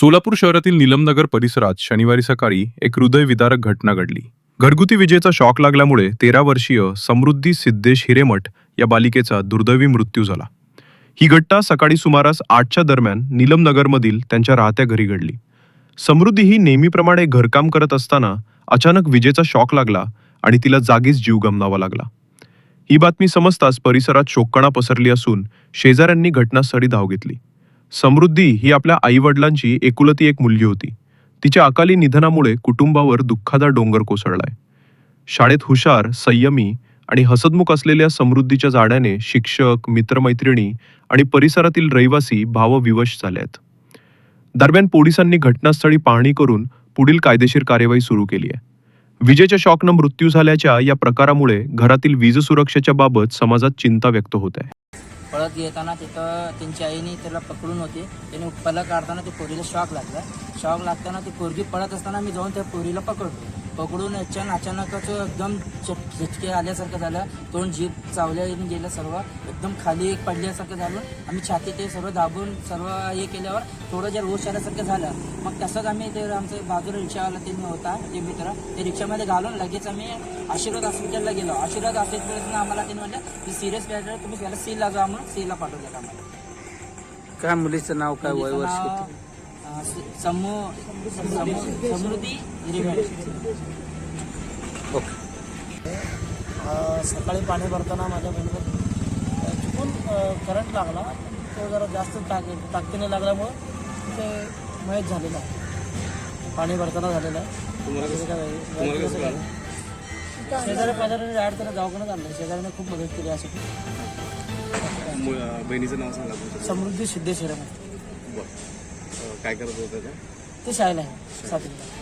सोलापूर शहरातील निलमनगर परिसरात शनिवारी सकाळी एक हृदयविदारक घटना घडली. घरगुती विजेचा शॉक लागल्यामुळे तेरा वर्षीय समृद्धी सिद्धेश हिरेमठ या बालिकेचा दुर्दैवी मृत्यू झाला. ही घटना सकाळी सुमारास आठच्या दरम्यान निलमनगरमधील त्यांच्या राहत्या घरी घडली. समृद्धी ही नेहमीप्रमाणे घरकाम करत असताना अचानक विजेचा शॉक लागला आणि तिला जागीच जीव गमनावा लागला. ही बातमी समजताच परिसरात शोककणा पसरली असून शेजाऱ्यांनी घटनास्थळी धाव घेतली. समृद्धी ही आपल्या आईवडिलांची एकुलती एक मुलगी होती. तिच्या अकाली निधनामुळे कुटुंबावर दुःखाचा डोंगर कोसळलाय. शाळेत हुशार संयमी आणि हसतमुख असलेल्या समृद्धीच्या जाड्याने शिक्षक मित्रमैत्रिणी आणि परिसरातील रहिवासी भावविवश झाले आहेत दरम्यान पोलिसांनी घटनास्थळी पाहणी करून पुढील कायदेशीर कार्यवाही सुरू केली आहे. विजेच्या शॉकनं मृत्यू झाल्याच्या या प्रकारामुळे घरातील वीज सुरक्षेच्या बाबत समाजात चिंता व्यक्त होत आहे. पळत येताना तिथं त्यांची आईने त्याला पकडून होती. त्याने पळत काढताना ते पोरीला शॉक लागला. शॉक लागताना ती पोरगी पळत असताना मी जाऊन त्या पोरीला पकडतो. पकडून याच्यानं अचानकच एकदम चट- झटके आल्यासारखं झालं. तोंड जीभ चावल्या गेलं सर्व. एकदम खाली पडल्यासारखं झालं. आम्ही छाती ते सर्व दाबून सर्व हे केल्यावर थोडं जे रोष आल्यासारखं झालं मग तसंच आम्ही ते आमचं बाजूला रिक्षावाला त्यांनी होता ते मित्र. ते रिक्षामध्ये घालून लगेच आम्ही आशीर्वाद हॉस्पिटलला गेलो. आशीर्वाद हॉस्पिटलला आम्हाला त्यांनी म्हटलं की सिरियस पॅटर तुम्ही त्याला सीला जा म्हणून सीला पाठवलं आम्हाला. काय मुलीचं नाव काय वय वर्ष समू समृद्धी. ओके सकाळी पाणी भरताना माझ्या बहिणीला अ, चुकून करंट लागला. तो जरा जास्त ताक ताकदीने लागल्यामुळं ते मयत झालेला आहे. पाणी भरताना झालेलं आहे? शेजारी पाजारी ॲड त्याला दवाखान्यात आणलं. शेजाऱ्याने खूप मदत केली यासाठी बहिणीचं नाव सांगा समृद्धी सिद्धेश्वर बरं. काय करत होतं ते? शाळेला आहे सातवीला.